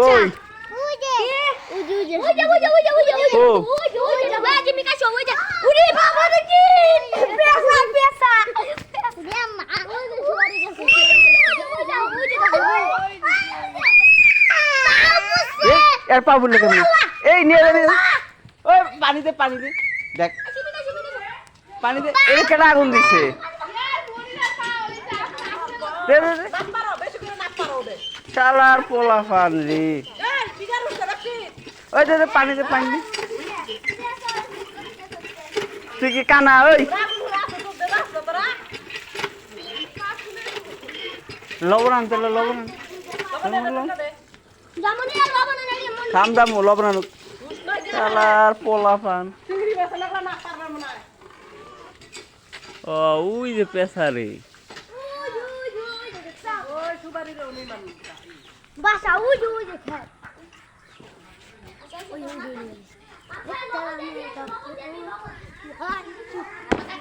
কই? আর পাবো না কেমন এই নিয়ে যাবে ওই পানিতে পানিতে দেখ। পানিতে এই কেটা আগুন দিছে? দে দে দে। চালার পোলা ফান রে ওই তো পানিতে পানি তুই কি কানা ওই? লবণ আনতে লবণ থাম দাম লবণ আনুক। চালার পোলা ফান ও উই যে পেশা بس عودي وجهك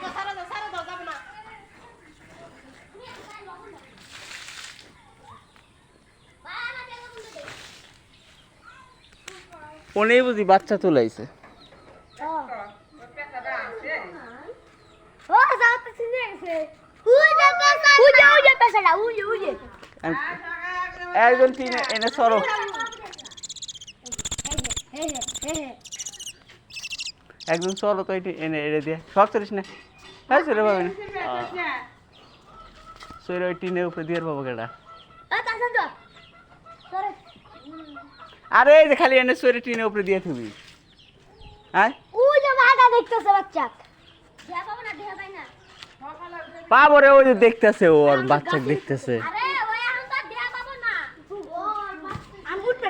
هذا অনেক বুঝি বাচ্চা তুলাইছে ও যাও উজে পেছাটা উজে উজে একজন তিন এনে সরো। একজন চলো তো এটি এনে এনে দিয়ে। শখ চলিস না? হ্যাঁ সরে পাবে না সরে ওই টিনের উপরে দিয়ে পাবো কেটা সরে। আরে এই যে খালি এনে সরে টিনের উপরে দিয়ে থুবি। হ্যাঁ? ওই যে দেখতেছে বাচ্চা। পাবো রে ওই যে দেখতেছে ওর বাচ্চা দেখতেছে।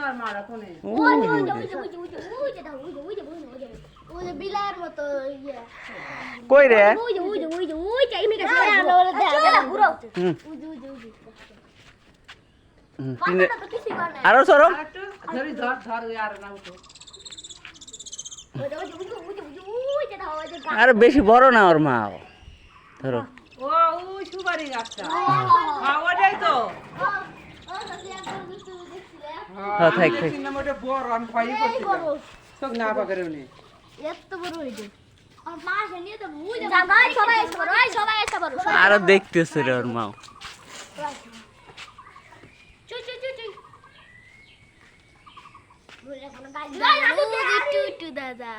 আর আরও সরম আর বেশি বড় না ওর মা ধরো ও সুপারি গাছটা খাওয়া যায় তো হ্যাঁ থাক থাক। ওটা বড় আমি ফাইল করছি সব না পাকারে উনি। এত বড় হইছে আরও দেখতেছে রে ওর মা। দাদা।